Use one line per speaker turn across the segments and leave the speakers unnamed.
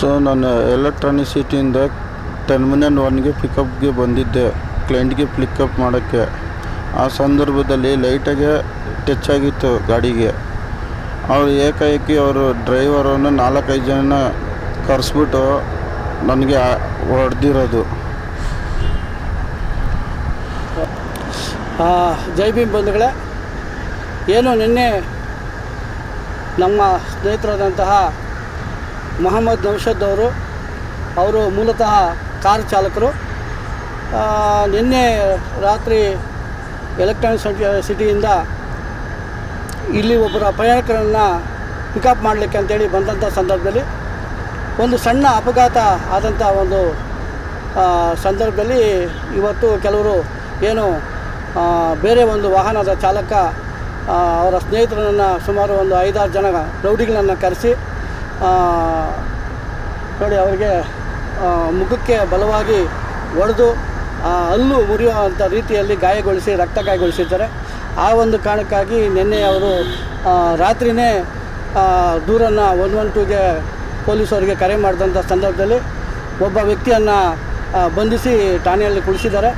So ನಾನು electronic ಸಿಟಿಯಿಂದ terminal ಒನ್ಗೆ ಪಿಕಪ್ಗೆ ಬಂದಿದ್ದೆ ಕ್ಲೈಂಟ್ಗೆ ಪಿಕಪ್ ಮಾಡೋಕ್ಕೆ. ಆ ಸಂದರ್ಭದಲ್ಲಿ ಲೈಟಾಗೆ ಟಚ್ ಆಗಿತ್ತು ಗಾಡಿಗೆ. ಅವರು ಏಕಾಏಕಿ ಅವರು ಡ್ರೈವರನ್ನು ನಾಲ್ಕೈದು ಜನ ಕರೆಸ್ಬಿಟ್ಟು ನನಗೆ ಹೊಡೆದಿರೋದು.
ಜೈ ಭೀಮ್ ಬಂಧುಗಳೇ, ಏನು ನಿನ್ನೆ ನಮ್ಮ ಸ್ನೇಹಿತರಾದಂತಹ ಮೊಹಮ್ಮದ್ ನೌಷದ್ ಅವರು ಅವರು ಮೂಲತಃ ಕಾರ್ ಚಾಲಕರು. ನಿನ್ನೆ ರಾತ್ರಿ ಎಲೆಕ್ಟ್ರಾನಿಕ್ ಸಿಟಿ, ಸಿಟಿಯಿಂದ ಇಲ್ಲಿ ಒಬ್ಬರ ಪ್ರಯಾಣಿಕರನ್ನು ಪಿಕಪ್ ಮಾಡಲಿಕ್ಕೆ ಅಂತೇಳಿ ಬಂದಂಥ ಸಂದರ್ಭದಲ್ಲಿ, ಒಂದು ಸಣ್ಣ ಅಪಘಾತ ಆದಂಥ ಒಂದು ಸಂದರ್ಭದಲ್ಲಿ ಇವತ್ತು ಕೆಲವರು ಏನು ಬೇರೆ ಒಂದು ವಾಹನದ ಚಾಲಕ ಅವರ ಸ್ನೇಹಿತರನ್ನು ಸುಮಾರು ಒಂದು ಐದಾರು ಜನ ರೌಡಿಗಳನ್ನು ಕರೆಸಿ ನೋಡಿ ಅವರಿಗೆ ಮುಖಕ್ಕೆ ಬಲವಾಗಿ ಹೊಡೆದು ಅಲ್ಲೂ ಮುರಿಯುವಂಥ ರೀತಿಯಲ್ಲಿ ಗಾಯಗೊಳಿಸಿ, ರಕ್ತ ಗಾಯಗೊಳಿಸಿದ್ದಾರೆ. ಆ ಒಂದು ಕಾರಣಕ್ಕಾಗಿ ನಿನ್ನೆ ಅವರು ರಾತ್ರಿಯೇ ದೂರನ್ನು ಒನ್ ಒನ್ ಟೂಗೆ ಪೊಲೀಸವರಿಗೆ ಕರೆ ಮಾಡಿದಂಥ ಸಂದರ್ಭದಲ್ಲಿ ಒಬ್ಬ ವ್ಯಕ್ತಿಯನ್ನು ಬಂಧಿಸಿ ಠಾಣೆಯಲ್ಲಿ ಕುಳಿಸಿದ್ದಾರೆ.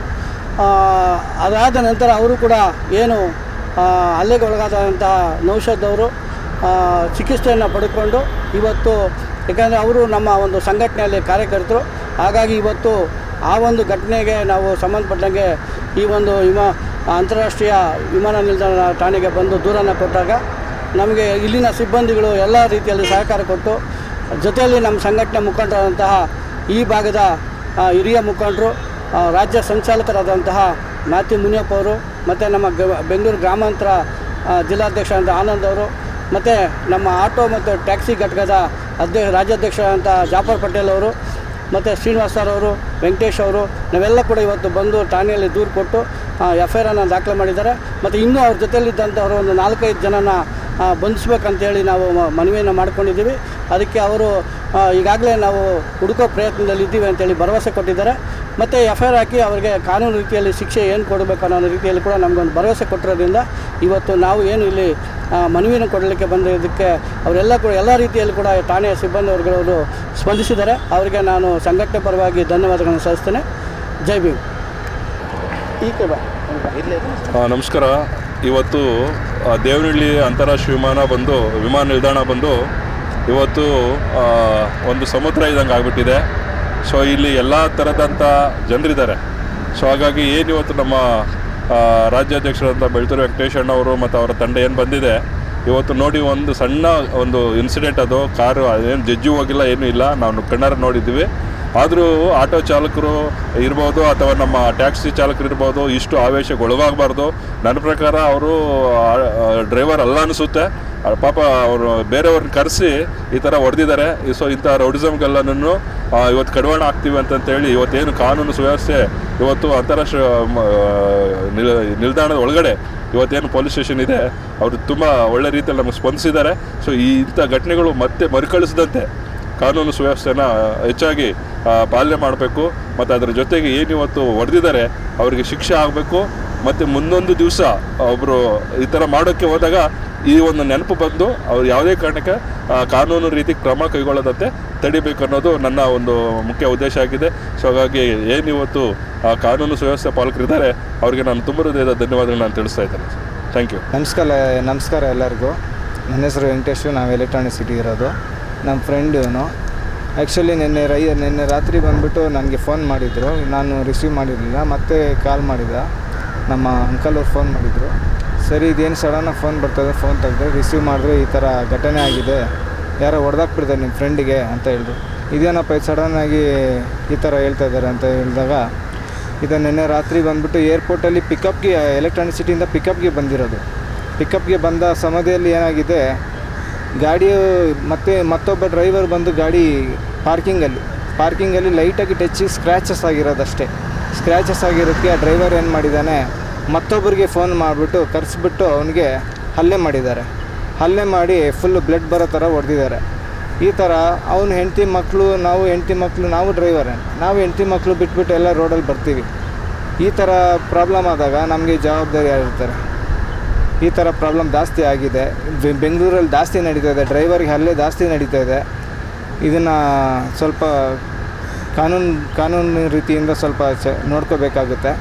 ಅದಾದ ನಂತರ ಅವರು ಕೂಡ ಏನು ಹಲ್ಲೆಗೆ ಒಳಗಾದಂತಹ ನೌಷದ್ ಅವರು ಚಿಕಿತ್ಸೆಯನ್ನು ಪಡ್ಕೊಂಡು ಇವತ್ತು ಯಾಕಂದರೆ ಅವರು ನಮ್ಮ ಒಂದು ಸಂಘಟನೆಯಲ್ಲಿ ಕಾರ್ಯಕರ್ತರು. ಹಾಗಾಗಿ ಇವತ್ತು ಆ ಒಂದು ಘಟನೆಗೆ ನಾವು ಸಂಬಂಧಪಟ್ಟಂಗೆ ಈ ಒಂದು ವಿಮ, ಅಂತಾರಾಷ್ಟ್ರೀಯ ವಿಮಾನ ನಿಲ್ದಾಣ ಠಾಣೆಗೆ ಬಂದು ದೂರನ್ನು ಕೊಟ್ಟಾಗ ನಮಗೆ ಇಲ್ಲಿನ ಸಿಬ್ಬಂದಿಗಳು ಎಲ್ಲ ರೀತಿಯಲ್ಲಿ ಸಹಕಾರ ಕೊಟ್ಟು, ಜೊತೆಯಲ್ಲಿ ನಮ್ಮ ಸಂಘಟನೆ ಮುಖಂಡರಾದಂತಹ ಈ ಭಾಗದ ಹಿರಿಯ ಮುಖಂಡರು ರಾಜ್ಯ ಸಂಚಾಲಕರಾದಂತಹ ಮ್ಯಾಥ್ಯೂ ಮುನಿಯಪ್ಪ ಅವರು, ಮತ್ತು ನಮ್ಮ ಬೆಂಗಳೂರು ಗ್ರಾಮಾಂತರ ಜಿಲ್ಲಾಧ್ಯಕ್ಷ ಆನಂದ್ ಅವರು ಮತ್ತು ನಮ್ಮ ಆಟೋ ಮತ್ತು ಟ್ಯಾಕ್ಸಿ ಘಟಕದ ಅಧ್ಯಕ್ಷ ರಾಜ್ಯಾಧ್ಯಕ್ಷರಾದಂಥ ಜಾಫರ್ ಪಟೇಲ್ ಅವರು, ಮತ್ತು ಶ್ರೀನಿವಾಸ್ ಸರ್ ಅವರು, ವೆಂಕಟೇಶ್ ಅವರು, ನಾವೆಲ್ಲ ಕೂಡ ಇವತ್ತು ಬಂದು ಠಾಣೆಯಲ್ಲಿ ದೂರು ಕೊಟ್ಟು ಎಫ್ ಐ ಆರನ್ನು ದಾಖಲೆ ಮಾಡಿದ್ದಾರೆ. ಮತ್ತು ಇನ್ನೂ ಅವ್ರ ಜೊತೆಯಲ್ಲಿದ್ದಂಥವ್ರು ಒಂದು ನಾಲ್ಕೈದು ಜನನ ಬಂಧಿಸ್ಬೇಕಂತೇಳಿ ನಾವು ಮನವಿಯನ್ನು ಮಾಡ್ಕೊಂಡಿದ್ದೀವಿ. ಅದಕ್ಕೆ ಅವರು ಈಗಾಗಲೇ ನಾವು ಹುಡುಕೋ ಪ್ರಯತ್ನದಲ್ಲಿ ಇದ್ದೀವಿ ಅಂತೇಳಿ ಭರವಸೆ ಕೊಟ್ಟಿದ್ದಾರೆ. ಮತ್ತು ಎಫ್ ಐ ಆರ್ ಹಾಕಿ ಅವರಿಗೆ ಕಾನೂನು ರೀತಿಯಲ್ಲಿ ಶಿಕ್ಷೆ ಏನು ಕೊಡಬೇಕು ಅನ್ನೋ ರೀತಿಯಲ್ಲಿ ಕೂಡ ನಮಗೊಂದು ಭರವಸೆ ಕೊಟ್ಟಿರೋದ್ರಿಂದ ಇವತ್ತು ನಾವು ಏನು ಇಲ್ಲಿ ಮನವಿಯನ್ನು ಕೊಡಲಿಕ್ಕೆ ಬಂದಿದ್ದಕ್ಕೆ ಅವರೆಲ್ಲ ಕೂಡ ಎಲ್ಲ ರೀತಿಯಲ್ಲಿ ಕೂಡ ಠಾಣೆಯ ಸಿಬ್ಬಂದಿ ವರ್ಗದವರು ಸ್ಪಂದಿಸಿದ್ದಾರೆ. ಅವರಿಗೆ ನಾನು ಸಂಘಟನೆ ಪರವಾಗಿ ಧನ್ಯವಾದಗಳನ್ನು ಸಲ್ಲಿಸ್ತೇನೆ. ಜೈ ಭೀಮ್. ಈ ಕಡೆ ಬಾ.
ನಮಸ್ಕಾರ. ಇವತ್ತು ದೇವನಹಳ್ಳಿ ಅಂತಾರಾಷ್ಟ್ರೀಯ ವಿಮಾನ ಬಂದು, ವಿಮಾನ ನಿಲ್ದಾಣ ಬಂದು, ಇವತ್ತು ಒಂದು ಸಮುದ್ರ ಇದ್ದಂಗೆ ಆಗಿಬಿಟ್ಟಿದೆ. ಸೊ ಇಲ್ಲಿ ಎಲ್ಲ ಥರದಂಥ ಜನರಿದ್ದಾರೆ. ಸೊ ಹಾಗಾಗಿ ಏನು ಇವತ್ತು ನಮ್ಮ ರಾಜ್ಯಾಧ್ಯಕ್ಷರಂತ ಬೆಳ್ತೂರು ವೆಂಕಟೇಶ್ ಅವರು ಮತ್ತು ಅವರ ತಂಡ ಏನು ಬಂದಿದೆ, ಇವತ್ತು ನೋಡಿ ಒಂದು ಸಣ್ಣ ಒಂದು ಇನ್ಸಿಡೆಂಟ್ ಅದು. ಕಾರು ಏನು ಜಜ್ಜಿ ಹೋಗಿಲ್ಲ, ಏನೂ ಇಲ್ಲ. ನಾವು ಕಣ್ಣಾರ ನೋಡಿದ್ದೀವಿ. ಆದರೂ ಆಟೋ ಚಾಲಕರು ಇರ್ಬೋದು ಅಥವಾ ನಮ್ಮ ಟ್ಯಾಕ್ಸಿ ಚಾಲಕರು ಇರ್ಬೋದು, ಇಷ್ಟು ಆವೇಶಗೊಳಗಾಗಬಾರ್ದು. ನನ್ನ ಪ್ರಕಾರ ಅವರು ಡ್ರೈವರ್ ಅಲ್ಲ ಅನಿಸುತ್ತೆ. ಪಾಪ ಅವರು ಬೇರೆಯವ್ರನ್ನ ಕರೆಸಿ ಈ ಥರ ಹೊಡೆದಿದ್ದಾರೆ. ಸೊ ಇಂಥ ರೌಡಿಸಮ್ಗೆಲ್ಲನೂ ಇವತ್ತು ಕಡಿವಾಣ ಆಗ್ತೀವಿ ಅಂತಂತೇಳಿ ಇವತ್ತೇನು ಕಾನೂನು ಸುವ್ಯವಸ್ಥೆ ಇವತ್ತು ಅಂತಾರಾಷ್ಟ್ರೀಯ ನಿಲ್ದಾಣದ ಒಳಗಡೆ ಇವತ್ತೇನು ಪೊಲೀಸ್ ಸ್ಟೇಷನ್ ಇದೆ, ಅವರು ತುಂಬ ಒಳ್ಳೆ ರೀತಿಯಲ್ಲಿ ನಮಗೆ ಸ್ಪಂದಿಸಿದ್ದಾರೆ. ಸೊ ಈ ಇಂಥ ಘಟನೆಗಳು ಮತ್ತೆ ಮರುಕಳಿಸದಂತೆ ಕಾನೂನು ಸುವ್ಯವಸ್ಥೆನ ಹೆಚ್ಚಾಗಿ ಪಾಲನೆ ಮಾಡಬೇಕು. ಮತ್ತು ಅದರ ಜೊತೆಗೆ ಏನಿವತ್ತು ಹೊಡೆದಿದ್ದಾರೆ, ಅವರಿಗೆ ಶಿಕ್ಷೆ ಆಗಬೇಕು. ಮತ್ತು ಮುಂದೊಂದು ದಿವಸ ಒಬ್ಬರು ಈ ಥರ ಮಾಡೋಕ್ಕೆ ಹೋದಾಗ ಈ ಒಂದು ನೆನಪು ಬಂದು ಅವ್ರು ಯಾವುದೇ ಕಾರಣಕ್ಕೆ ಕಾನೂನು ರೀತಿ ಕ್ರಮ ಕೈಗೊಳ್ಳದಂತೆ ತಡಿಬೇಕು ಅನ್ನೋದು ನನ್ನ ಒಂದು ಮುಖ್ಯ ಉದ್ದೇಶ ಆಗಿದೆ. ಸೊ ಹಾಗಾಗಿ ಏನು ಇವತ್ತು, ಆ, ಕಾನೂನು ಸುವ್ಯವಸ್ಥೆ ಪಾಲಕರಿದ್ದಾರೆ ಅವರಿಗೆ ನಾನು ತುಂಬ ಹೃದಯದ ಧನ್ಯವಾದಗಳು ನಾನು ತಿಳಿಸ್ತಾ ಇದ್ದೇನೆ. ಥ್ಯಾಂಕ್ ಯು
ನಮಸ್ಕಾರ ನಮಸ್ಕಾರ ಎಲ್ಲರಿಗೂ. ನನ್ನ ಹೆಸರು ವೆಂಕಟೇಶು, ನಾವು ಎಲೆಕ್ಟ್ರಾನಿಕ್ ಸಿಟಿ ಇರೋದು. ನಮ್ಮ ಫ್ರೆಂಡ್ ಇವನು. ಆ್ಯಕ್ಚುಲಿ ನಿನ್ನೆ ರೈ, ನಿನ್ನೆ ರಾತ್ರಿ ಬಂದುಬಿಟ್ಟು ನನಗೆ ಫೋನ್ ಮಾಡಿದರು. ನಾನು ರಿಸೀವ್ ಮಾಡಿರಲಿಲ್ಲ, ಮತ್ತೆ ಕಾಲ್ ಮಾಡಿದ. ನಮ್ಮ ಅಂಕಲ್ ಅವ್ರು ಫೋನ್ ಮಾಡಿದರು. ಸರಿ, ಇದೇನು ಸಡನ್ನಾಗಿ ಫೋನ್ ಬರ್ತದೆ ಫೋನ್ ತೆಗೆದ್ರೆ ರಿಸೀವ್ ಮಾಡಿದ್ರೆ ಈ ಥರ ಘಟನೆ ಆಗಿದೆ. ಯಾರೋ ಹೊಡೆದಾಕ್ಬಿಡ್ತಾರೆ ನಿಮ್ಮ ಫ್ರೆಂಡಿಗೆ ಅಂತ ಹೇಳಿದ್ರು ಇದೇನಪ್ಪ, ಇದು ಸಡನ್ನಾಗಿ ಈ ಥರ ಹೇಳ್ತಾ ಇದ್ದಾರೆ ಅಂತ ಹೇಳಿದಾಗ, ಇದು ನಿನ್ನೆ ರಾತ್ರಿ ಬಂದುಬಿಟ್ಟು ಏರ್ಪೋರ್ಟಲ್ಲಿ ಪಿಕಪ್ಗೆ ಎಲೆಕ್ಟ್ರಾನಿಕ್ ಸಿಟಿಯಿಂದ ಪಿಕಪ್ಗೆ ಬಂದಿರೋದು. ಪಿಕಪ್ಗೆ ಬಂದ ಸಮಯದಲ್ಲಿ ಏನಾಗಿದೆ ಗಾಡಿಯು ಮತ್ತೆ ಮತ್ತೊಬ್ಬ ಡ್ರೈವರ್ ಬಂದು ಗಾಡಿ ಪಾರ್ಕಿಂಗಲ್ಲಿ ಪಾರ್ಕಿಂಗಲ್ಲಿ ಲೈಟಾಗಿ ಟಚ್ ಸ್ಕ್ರ್ಯಾಚಸ್ ಆಗಿರೋದಷ್ಟೇ. ಸ್ಕ್ರ್ಯಾಚಸ್ ಆಗಿರೋದಕ್ಕೆ ಆ ಡ್ರೈವರ್ ಏನು ಮಾಡಿದ್ದಾನೆ ಮತ್ತೊಬ್ಬರಿಗೆ ಫೋನ್ ಮಾಡಿಬಿಟ್ಟು ಕರೆಸ್ಬಿಟ್ಟು ಅವನಿಗೆ ಹಲ್ಲೆ ಮಾಡಿದ್ದಾರೆ. ಹಲ್ಲೆ ಮಾಡಿ ಫುಲ್ ಬ್ಲಡ್ ಬರೋ ಥರ ಹೊಡೆದಿದ್ದಾರೆ. ಈ ಥರ ಅವನ ಹೆಂಡತಿ ಮಕ್ಕಳು ನಾವು ಹೆಂಡತಿ ಮಕ್ಕಳು ನಾವು ಡ್ರೈವರೇ ನಾವು ಹೆಂಡತಿ ಮಕ್ಕಳು ಬಿಟ್ಬಿಟ್ಟು ಎಲ್ಲ ರೋಡಲ್ಲಿ ಬರ್ತೀವಿ. ಈ ಥರ ಪ್ರಾಬ್ಲಮ್ ಆದಾಗ ನಮಗೆ ಜವಾಬ್ದಾರಿ ಯಾರಿರ್ತಾರೆ? ಈ ಥರ ಪ್ರಾಬ್ಲಮ್ ಜಾಸ್ತಿ ಆಗಿದೆ. ಬೆಂಗಳೂರಲ್ಲಿ ಜಾಸ್ತಿ ನಡೀತಾ ಇದೆ. ಡ್ರೈವರ್ಗೆ ಹಲ್ಲೆ ಜಾಸ್ತಿ ನಡೀತಾ ಇದೆ. ಇದನ್ನು ಸ್ವಲ್ಪ ಕಾನೂನು ಕಾನೂನು ರೀತಿಯಿಂದ ಸ್ವಲ್ಪ ಚ, ನೋಡ್ಕೋಬೇಕಾಗುತ್ತೆ.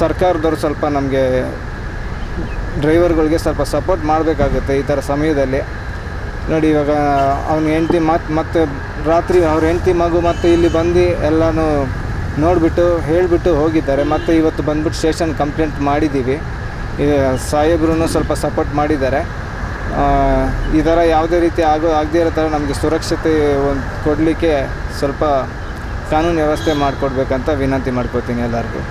ಸರ್ಕಾರದವ್ರು ಸ್ವಲ್ಪ ನಮಗೆ ಡ್ರೈವರ್ಗಳಿಗೆ ಸ್ವಲ್ಪ ಸಪೋರ್ಟ್ ಮಾಡಬೇಕಾಗುತ್ತೆ ಈ ಥರ ಸಮಯದಲ್ಲಿ. ನೋಡಿ ಇವಾಗ ಅವ್ನ ಹೆಂಡ್ತಿ ಮತ್ತು ಮತ್ತೆ ರಾತ್ರಿ ಅವ್ರ ಹೆಂಡ್ತಿ ಮಗು ಮತ್ತು ಇಲ್ಲಿ ಬಂದು ಎಲ್ಲನೂ ನೋಡಿಬಿಟ್ಟು ಹೇಳಿಬಿಟ್ಟು ಹೋಗಿದ್ದಾರೆ. ಮತ್ತು ಇವತ್ತು ಬಂದ್ಬಿಟ್ಟು ಸ್ಟೇಷನ್ ಕಂಪ್ಲೇಂಟ್ ಮಾಡಿದ್ದೀವಿ. ಸಾಹೇಬ್ರೂ ಸ್ವಲ್ಪ ಸಪೋರ್ಟ್ ಮಾಡಿದ್ದಾರೆ. ಈ ಥರ ಯಾವುದೇ ರೀತಿ ಆಗೋ, ಆಗದೇ ಇರೋ ಥರ ನಮಗೆ ಸುರಕ್ಷತೆ ಒಂದು ಕೊಡಲಿಕ್ಕೆ ಸ್ವಲ್ಪ ಕಾನೂನು ವ್ಯವಸ್ಥೆ ಮಾಡಿಕೊಡ್ಬೇಕಂತ ವಿನಂತಿ ಮಾಡ್ಕೋತೀನಿ ಎಲ್ಲರಿಗೂ.